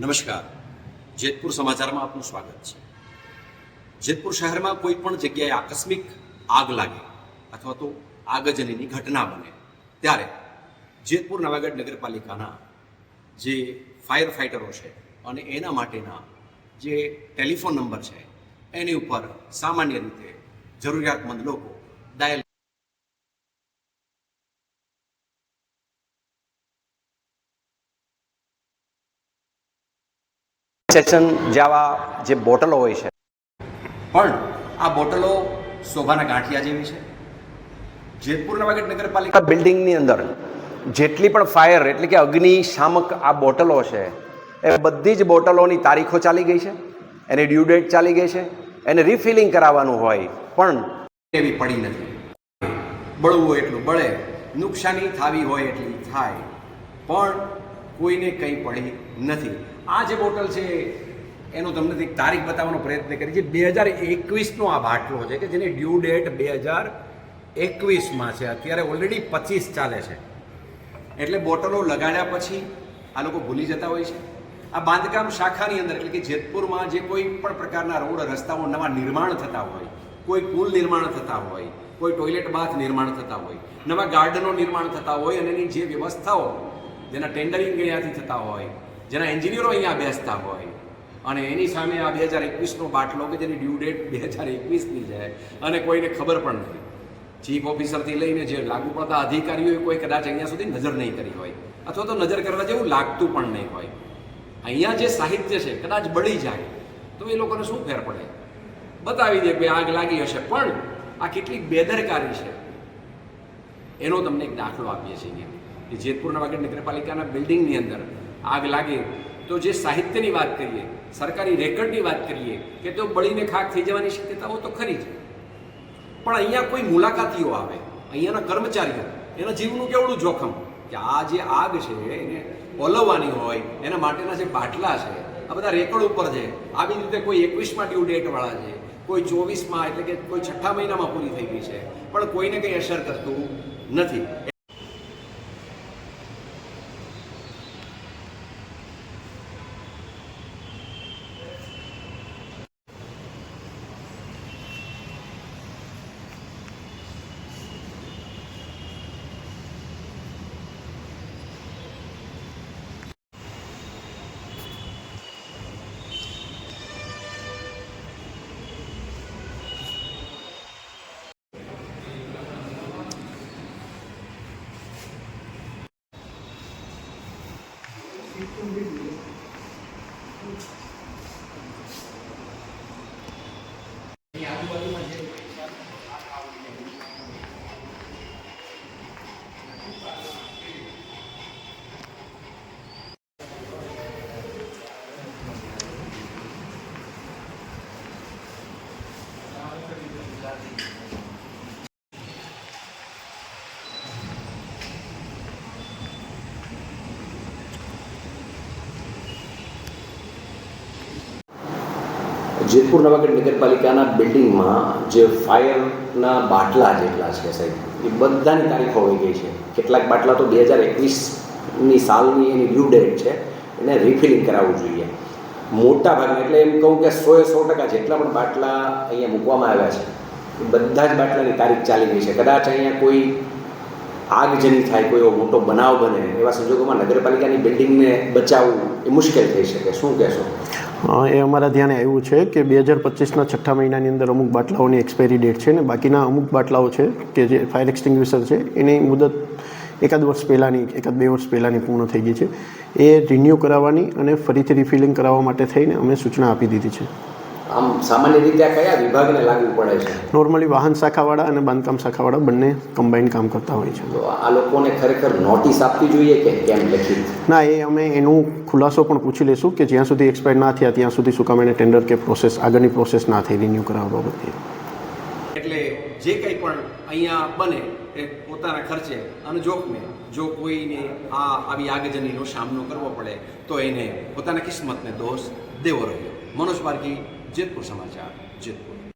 નમસ્કાર. જેતપુર સમાચારમાં આપનું સ્વાગત છે. જેતપુર શહેરમાં કોઈ પણ જગ્યાએ આકસ્મિક આગ લાગે અથવા તો આગજનીની ઘટના બને, ત્યારે જેતપુર નવાગઢ નગરપાલિકાના જે ફાયર ફાઇટરો છે અને એના માટેના જે ટેલિફોન નંબર છે, એની ઉપર સામાન્ય રીતે જરૂરિયાતમંદ લોકો ડાયલ સેક્શન જેવા જે બોટલો હોય છે. પણ આ બોટલો શોભાના ગાંઠિયા જેવી છે. જેતપુર નવાગઢ નગરપાલિકા બિલ્ડિંગની અંદર જેટલી પણ ફાયર એટલે કે અગ્નિ શામક આ બોટલો છે એ બધી જ બોટલોની તારીખો ચાલી ગઈ છે. એની ડ્યુ ડેટ ચાલી ગઈ છે. એને રિફિલિંગ કરાવવાનું હોય પણ એવી પડી નથી. બળવું હોય એટલું બળે નુકસાની થાવી હોય એટલી થાય પણ કોઈને કંઈ પડી નથી. આ જે બોટલ છે, એનો તમને એક તારીખ બતાવવાનો પ્રયત્ન કરી છે બે હજાર એકવીસનો આ બાટલો છે કે જેની ડ્યુ ડેટ બે હજાર એકવીસમાં છે. અત્યારે ઓલરેડી પચીસ ચાલે છે. એટલે બોટલો લગાડ્યા પછી આ લોકો ભૂલી જતા હોય છે. આ બાંધકામ શાખાની અંદર, એટલે કે જેતપુરમાં જે કોઈ પણ પ્રકારના રોડ, રસ્તાઓ નવા નિર્માણ થતા હોય, કોઈ પુલ નિર્માણ થતા હોય, કોઈ ટોયલેટ બાથ નિર્માણ થતા હોય, નવા ગાર્ડનો નિર્માણ થતા હોય અને એની જે વ્યવસ્થાઓ, જેના ટેન્ડરિંગ અહીંયાથી થતા હોય જેના એન્જિનિયરો અહીંયા બેસતા હોય. અને એની સામે આ બે હજાર એકવીસનો બાટલો કે જેની ડ્યુ ડેટ બે હજાર એકવીસની છે, અને કોઈને ખબર પણ નથી. ચીફ ઓફિસરથી લઈને જે લાગુ પડતા અધિકારીઓએ કોઈ કદાચ અહીંયા સુધી નજર નહીં કરી હોય, અથવા તો નજર કરવા જેવું લાગતું પણ નહીં હોય. અહીંયા જે સાહિત્ય છે, કદાચ બળી જાય, તો એ લોકોને શું ફેર પડે? બતાવી દે કે આગ લાગી હશે, પણ આ કેટલી બેદરકારી છે. એનો તમને એક દાખલો આપીએ છીએ. કે જેતપુરના વાગડ નગરપાલિકાના બિલ્ડિંગની અંદર આગ લાગે, તો જે સાહિત્યની વાત કરીએ, સરકારી રેકર્ડની વાત કરીએ, કે તો બળીને ખાક થઈ જવાની શક્યતાઓ તો ખરી જ. પણ અહીંયા કોઈ મુલાકાતીઓ આવે, અહીંયાના કર્મચારીઓ, એના જીવનું કેવડું જોખમ? કે આ જે આગ છે, એને ઓલવવાની હોય, એના માટેના જે બાટલા છે, આ બધા રેકર્ડ ઉપર છે. આવી રીતે કોઈ એકવીસમાં ડ્યુ ડેટવાળા છે, કોઈ ચોવીસમાં, એટલે કે કોઈ છઠ્ઠા મહિનામાં પૂરી થઈ ગઈ છે. પણ કોઈને કંઈ અસર કરતું નથી. જેતપુર નવાગઢ નગરપાલિકાના બિલ્ડિંગમાં જે ફાયરના બાટલા જેટલા છે સાહેબ, એ બધાની તારીખો હોઈ ગઈ છે. કેટલાક બાટલા તો બે હજાર એકવીસની સાલની એની ડ્યુ ડેટ છે, એને રિફિલિંગ કરાવવું જોઈએ. મોટા ભાગના, એટલે એમ કહું કે સોએ સો ટકા જેટલા પણ બાટલા અહીંયા મૂકવામાં આવ્યા છે, એ બધા જ બાટલાની તારીખ ચાલી ગઈ છે. કદાચ અહીંયા કોઈ આગજની થાય, કોઈ એવો મોટો બનાવ બને, એવા સંજોગોમાં નગરપાલિકાની બિલ્ડિંગને બચાવવું એ મુશ્કેલ થઈ શકે. શું કહેશો? એ અમારા ધ્યાને આવ્યું છે કે બે હજાર પચીસના છઠ્ઠા મહિનાની અંદર અમુક બાટલાઓની એક્સપાયરી ડેટ છે ને બાકીના અમુક બાટલાઓ છે કે જે ફાયર એક્સટિંગ્વિશર છે, એની મુદત એકાદ વર્ષ પહેલાંની, એકાદ બે વર્ષ પહેલાંની પૂર્ણ થઈ ગઈ છે. એ રિન્યૂ કરાવવાની અને ફરીથી રિફિલિંગ કરાવવા માટે થઈને અમે સૂચના આપી દીધી છે. આમ સામાન્ય રીતે આ કયા વિભાગને લાગુ પડે છે? નોર્મલી વાહન શાખાવાળા અને બાંધકામ શાખાવાળા બંને કમ્બાઈન કામ કરતા હોય છે. તો આ લોકોને ખરેખર નોટિસ આપવી જોઈએ કે કેમ લખી ના એ અમે એનું ખુલાસો પણ પૂછી લઈશું કે જ્યાં સુધી એક્સપાયર ના થયા ત્યાં સુધી શું કામ એને ટેન્ડર કે પ્રોસેસ આગળની પ્રોસેસ ના થઈ રિન્યૂ કરાવવા બાબતે. એટલે જે કંઈ પણ અહીંયા બને એ પોતાના ખર્ચે અને જોખમે જો કોઈને આ આવી આગજનીનો સામનો કરવો પડે તો એને પોતાના કિસ્મતને દોષ દેવો રહ્યો. મનોજ પારકી જેતપુર સમાચાર જેતપુર